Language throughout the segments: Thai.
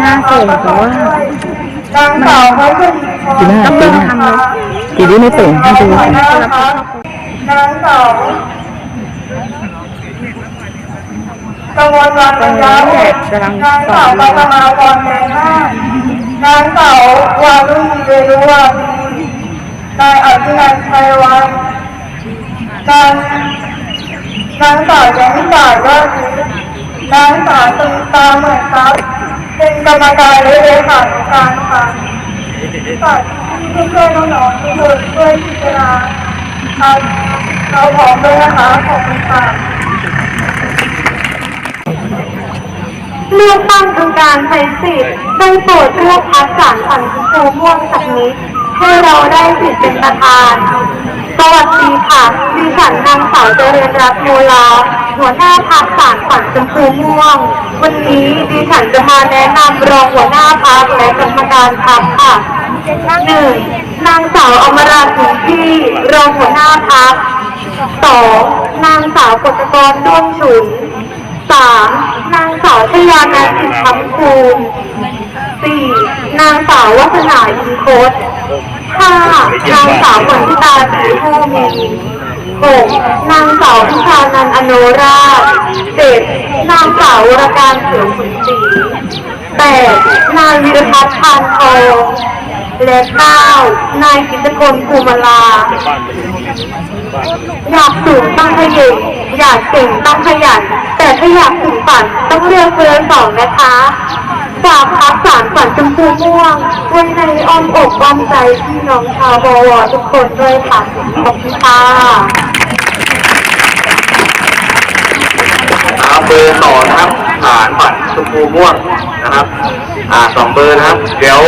หน้าเก่งแต่ว่านางสาวพัชรีพรปีหน้าปีหน้าปีนี้ไม่เป่งให้ดูนางสาวกมลวันปัญญาเอกนางสาวปัตมาพรแดงห้านางสาววารุณีเดรุวารีนายอภินันท์ชัยวัน์นางนางสาวยังสาวยอด นางสาวตุลตาเหมือนทรัพย์เป็นกรรมการและเลขาธิการค่ะฝากที่เพื่อนๆน้องๆทุกคนช่วยพิจารณาครับเราพร้อมด้วยนะคะขอบคุณค่ะเลือกตั้งองการใช้สิทธิ์ได้โปรดเลือกพักสารฝันชมพูม่วงสักนิดให้เราได้สิทธิ์เป็นประธาน สวัสดีค่ะ ดิฉันนางสาวเจริญรัตน์โมลา หัวหน้าพักสารฝันชมพูม่วง วันนี้ดิฉันจะมาแนะนำรองหัวหน้าพักและกรรมการพักค่ะหนึ่งนางสาวอมราสิงห์ที่รองหัวหน้าพักสองนางสาวกฤตกรด้วงฉุนสามนางสาวชยานันท์สิทธิคำภูมิสี่นางสาววัฒนาอินโคตห้านางสาวฝนทิตาสีผู้มี หกนางสาวพิชานันอโนราชเจ็ดนางสาววรการเสือขุนศรีแปดนายวิรพัฒน์พานทองและเก้านายกิตกรภูมิลา อยากสูงต้องขยันอยากเก่งต้องขยัน แต่ถ้าอยากถึงฝันต้องเลือกเบอร์สองนะคะฝากพักสารฝันชมพูม่วงไว้ในอ้อมอกอ้อมใจพี่น้องชาวบวทุกคนด้วยค่ะ ขอบคุณค่ะ เบอร์สองนะครับฐานบัตรชมพูม่วงนะครับ อ่าสองเบอร์นะครับ เดี๋ยว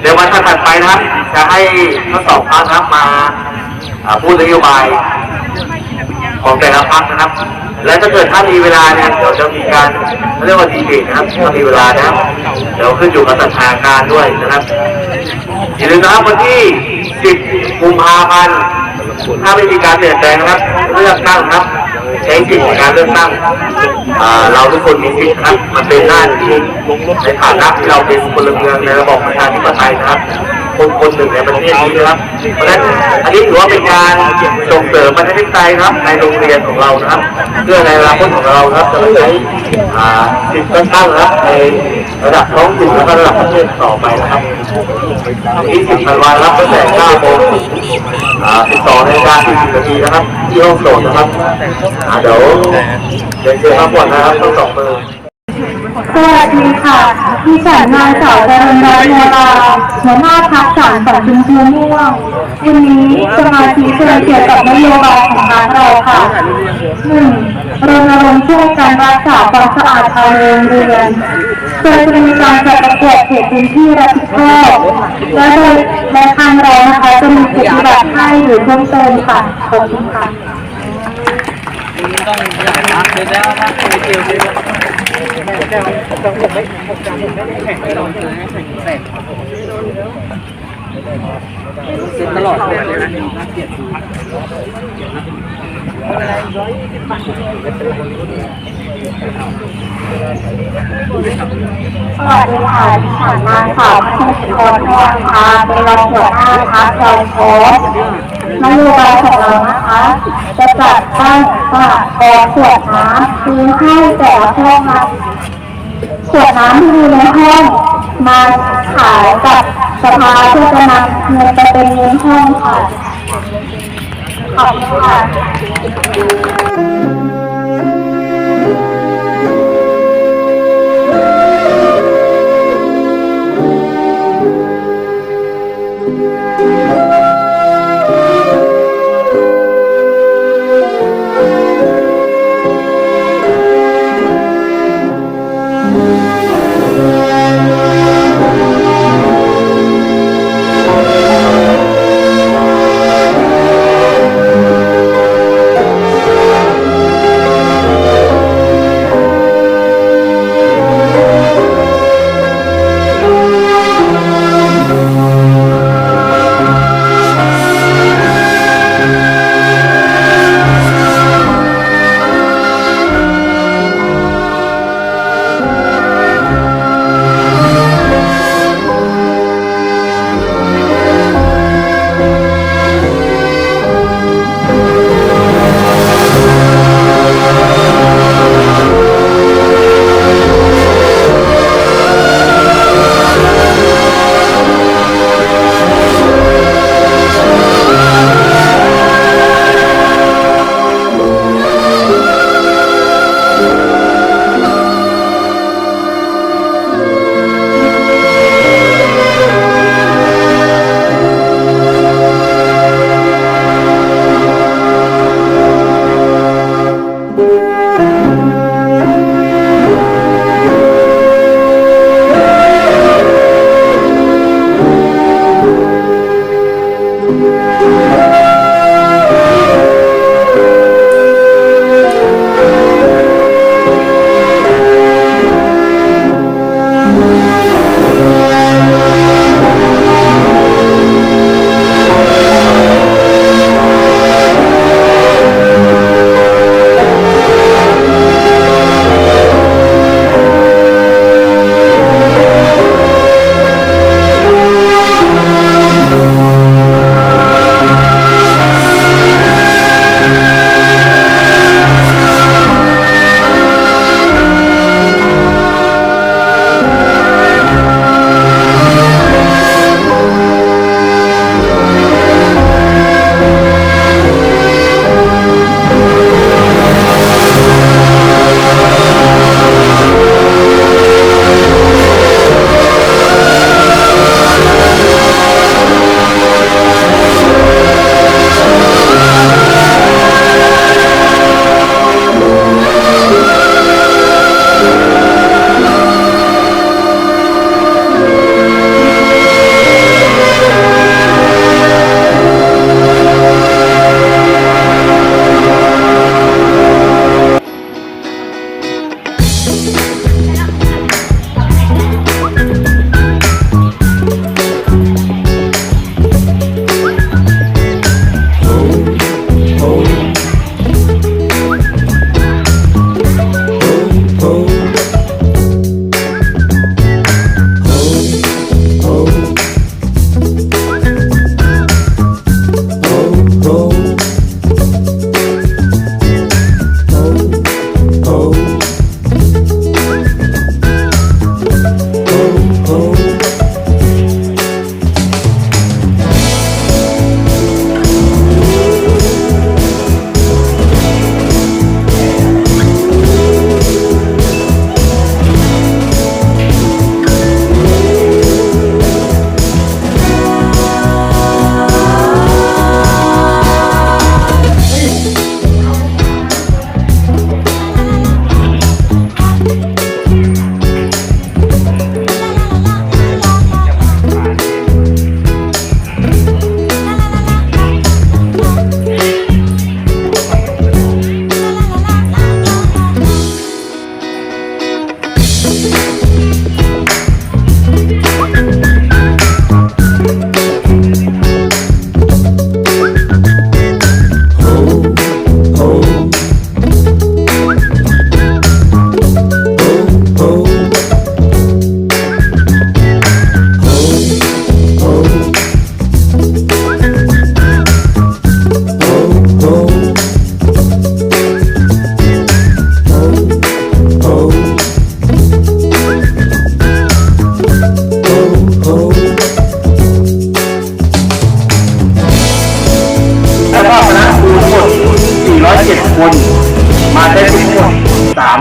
เดี๋ยววันถัดไปนะครับ จะให้ทั้งสองพักนะครับมาอ่าพูดนโยบายของแต่ละพักนะครับ และถ้าเกิดถ้านมีเวลาเนี่ยเดี๋ยวจะมีการเรียกว่าดีเบตนะครับถ้ามีเวลานะครับ เดี๋ยวขึ้นอยู่กับสถานการณ์ด้วยนะครับอย่าลืมนะครับวันที่ 10 กุมภาพันธ์ถ้าไม่มีการเปลี่ยนแปลงนะครับ เลือกตั้งครับ ช้สิทธิ์ในการเลือกตั้งเราทุกคนมีสิทธิ์ครับ มันเป็นหน้าที่ในฐานะที่เราเป็นพลเมืองในระบอบประชาธิปไตยนะครับ คนคนหนึ่งในประเทศนี้นะครับ เพราะฉะนั้นอันนี้ถือว่าเป็นการส่งเสริมประชาธิปไตยครับในโรงเรียนของเรานะครับ เพื่อในอนาคตของเราครับจะใช้อ่าสิทธิ์ตั้งนะครับในระดับท้องถิ่นและระดับประเทศต่อไปนะครับที่สิบธันวาครับตั้งแต่9โมงอ่า12นาฬิกา40นาทีนะครับ ที่ห้องโถงนะครับเดี๋ยวเรียนเชิญรับผลนนะครับต้องสองมือ สวัสดีค่ะดิฉันนางสาวจริญรัตน์โมลาหัวหน้าพักสารฝันชมพูม่วงวันนี้จะมาชี้แจงเกี่ยวกับนโยบายของพรรคเราค่ะหนึ่งรณรงค์ช่วยกันรักษาความสะอาดภายในโรงเรียนโดยจะมีการจัดประกวดเขตพื้นที่รับผิดชอบและโดยและทางเรานะคะจะมีปฏิบัติให้หรือเพิ่มเติมค่ะขอบคุณค่ะ แต่ผมไม่ผมจำผมไม่แข่งไม่ลองเลยแข่งแข่ง เตลอดเลสวัสดีค่ะดิฉันนางสาวพัชรพรทองค่ะเป็นรองหัวหน้าพักเราโพสนโยบายของเรานะคะ จะจัดตั้งสหกรณ์ขวดน้ำซื้อให้แต่ละห้องนะขวดน้ำที่มีในห้องมาขายกับ สภาเพื่อจะนำเงินไปเป็นเงินห้องค่ะขอบคุณค่ะ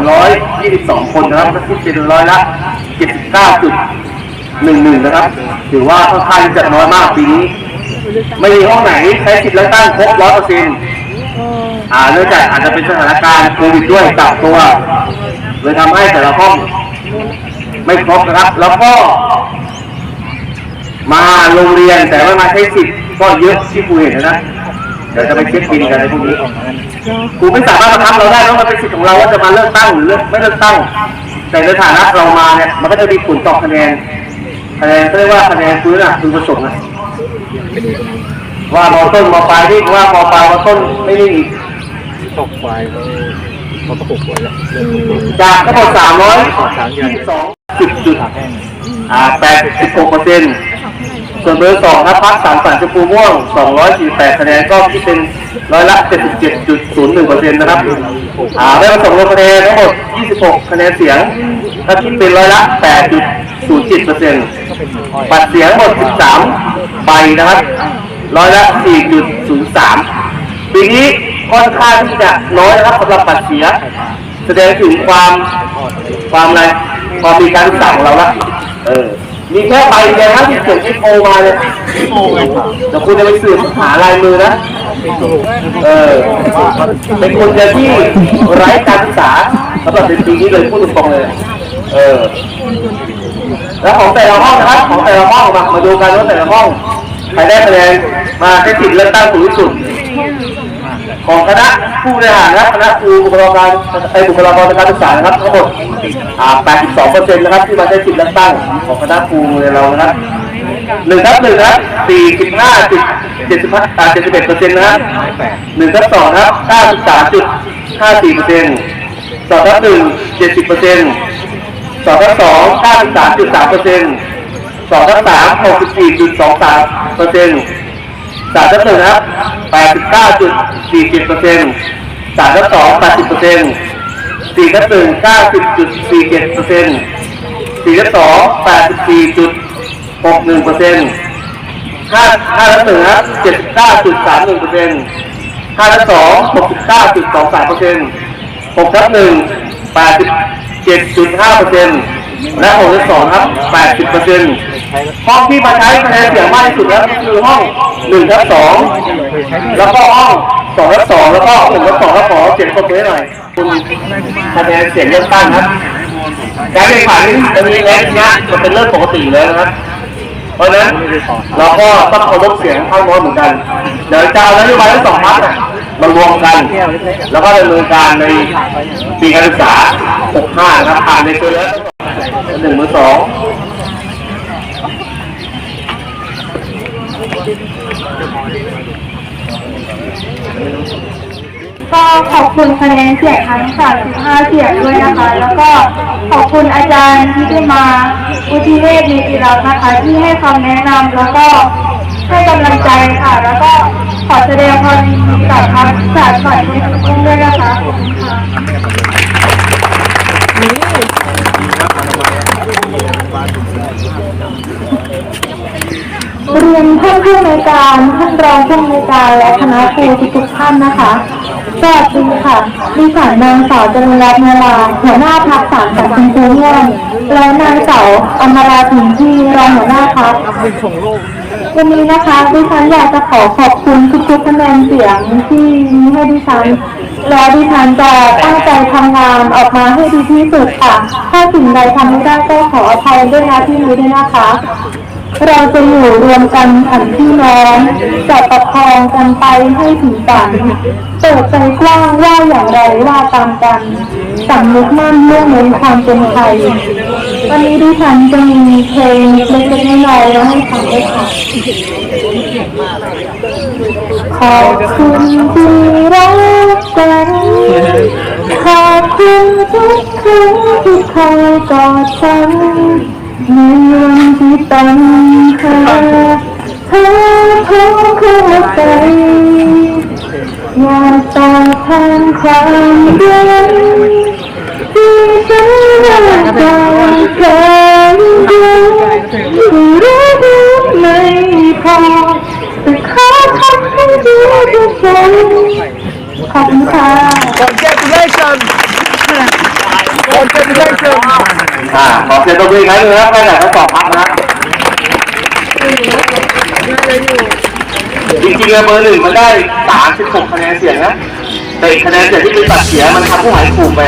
22 คนนะครับคิดเป็นร้อยละ79.11 นะครับ ถือว่าค่อนข้างจะน้อยมากปีนี้ ไม่มีห้องไหนใช้สิทธิ์เลือกตั้งครบร้อยเปอร์เซ็นต์อ่าเนื่องจากอาจจะเป็นสถานการณ์โควิดด้วยกักตัวเลยทำให้แต่ละห้องไม่ครบนะครับ แล้วก็ มาโรงเรียนแต่ว่ามาใช้สิทธิ์ก็เยอะที่ครูเห็นนะ ดี๋ยวจะไปเช็คบินกันในพวกนี้ครูไม่สามารถบังคับเราได้เพราะมันเป็นสิทธิ์ของเราว่าจะมาเลือกตั้งหรือเลือกไม่เลือกตั้ง แต่ในฐานะเรามาเนี่ยมันก็จะมีผลต่อคะแนนคะแนนเรียกว่าคะแนนพื้นอะคือผสมนะว่ามอต้นมอปลายนี่ว่ามอปลายมอต้นไม่ได้อีกตกควายเขาเขาก็ปลูกไว้แล้วจากทั้งหมดสามร้อยยี่สิบสองสิบจุดอ่าแปดสิบหกเปอร์เซ็นต์ ส่วนเบอร์สองครับพักสามสันชมพูม่วงสองร้อยสี่แปดคะแนนก็คิดเป็นร้อยละเจ็ดสิบเจ็ดจุดศูนย์หนึ่งเปอร์เซ็นต์นะครับอ่าได้ผสมลงคะแนนทั้งหมดยี่สิบหกคะแนนเสียงก็คิดเป็นร้อยละแปดจุดศูนย์เจ็ดเปอร์เซ็นต์บัตรเสียงหมดสิบสามใบนะครับร้อยละสี่จุดศูนย์สามปีนี้ค่อนข้างที่จะน้อยนะครับสำหรับบัตรเสีย แสดงถึงความความอะไรความมีการศึกษาของเราละเออ มีแค่ใบเดียวนะที่เขียนที่โอมาเนี่ยเดี๋ยวคุณจะไปสืบหาลายมือนะ เออ เป็นคนเดียวที่ไร้การศึกษาสำหรับในปีนี้เลยพูดตรงๆเลย เออ แล้วของแต่ละห้องนะครับ ของแต่ละห้องมามาดูกันว่าแต่ละห้องใครได้คะแนนมาใช้สิทธิ์เลือกตั้งสูงที่สุด ของคณะผู้บริหารนะครับคณะครูบุคลากรไอบุคลากรทางการศึกษานะครับทั้งหมดอ่า82เปอร์เซ็นต์นะครับ ที่มาใช้สิทธิ์เลือกตั้งของคณะครูในเรานะครับหนึ่งทับหนึ่งนะครับ45จุด75อ่า71เปอร์เซ็นต์นะครับหนึ่งทับสองนะครับ93จุด54เปอร์เซ็นต์สองทับหนึ่ง70เปอร์เซ็นต์สองทับสอง93จุด3เปอร์เซ็นต์สองทับสาม64จุด23เปอร์เซ็นต์ สามทับหนึ่งครับแปดสิบเก้าจุดสี่สิบเปอร์เซ็นต์สามทับสองแปดสิบเปอร์เซ็นต์สี่ทับหนึ่งเก้าสิบจุดสี่เจ็ดเปอร์เซ็นต์สี่ทับสองแปดสิบสี่จุดหกหนึ่งเปอร์เซ็นต์ห้าห้าทับหนึ่งครับเจ็ดสิบเก้าจุดสามหนึ่งเปอร์เซ็นต์ห้าทับสองหกสิบเก้าจุดสองสามเปอร์เซ็นต์หกทับหนึ่งแปดสิบเจ็ดจุดห้าเปอร์เซ็นต์และหกทับสองครับแปดสิบเปอร์เซ็นต์ ห้องที่มาใช้คะแนนเสียงมากที่สุดแล้วคือห้องหนึ่งทับสองแล้วก็ห้องสองทับสองแล้วก็หนึ่งทับสองแล้วขอเสียงปรบมือให้หน่อยคุณคะแนนเสียงเลือกตั้งครับการแข่งขันจะมีแรงชนะมันเป็นเรื่องปกติแล้วนะครับเพราะนั้นเราก็ต้องเคารพเสียงข้างน้อยเหมือนกัน เดี๋ยวจะเอานโยบายทั้งสองพรรคมารวมกัน แล้วก็ดำเนินการในปีการศึกษา 65 นะครับผ่านในตัวแล้วหนึ่งมือสอง ก็ขอบคุณคะแนนเสียงทั้ง35เสียงด้วยนะคะ แล้วก็ขอบคุณอาจารย์ที่ได้มาอุทิเวศมีกีฬานะคะ ที่ให้คำแนะนำแล้วก็ให้กำลังใจค่ะ แล้วก็ขอแสดงความยินดีกับทางสายฝ่ายที่ทุกคนด้วยนะคะขอบคุณค่ะ เรียนท่านผู้อนวยการท่านรองผู้อำนวยการและคณะครูทุกๆท่านนะคะสวัสดีค่ะดิฉันนางสาวจรุรัตน์นาลาหัวหน้าพักสารสัมพันธ์ม่วงและนางสาวอมราถินที่รองหัวหน้าพักวันนี้นะคะดิฉันอยากจะขอขอบคุณทุกๆคะแนนเสียงที่มีให้ดิฉันและดิฉันจะตั้งใจทำงานออกมาให้ดีที่สุดค่ะ ถ้าสิ่งใดทำไม่ได้ก็ขออภัยด้วยนะที่นี้ด้วยนะคะ เราจะอยู่รวมกันฉันพี่น้องจะประคองกันไปให้ถึงฝันเปิดใจกว้างว่าอย่างไรว่าตามกันสำนึกมั่นเรื่องในความเป็นไทย วันนี้ดิฉันจะมีเพลงเล็กๆน้อยๆแล้วให้ฟังด้วยค่ะขอบคุณที่รักกันขอบคุณทุกครั้งที่คอยกอดฉัน ในวันที่ปัญหาเธอพร้อมเข้าใจอยากตอบแทนความรักที่ฉันรักใจเกินที่รู้ไม่พอแต่ขอทำให้ดีที่สุดขอบคุณค่ะ Congratulations! Congratulations! อีกครั้งหนึงนะครับให้หน่อยทดสอบพักนะจริงๆแล้วเบอร์หนึ่งมันได้ 36 คะแนนเสียงนะแต่อีกคะแนนเสียงที่มีตัดเสียงมันทำผู้หมายถูกไป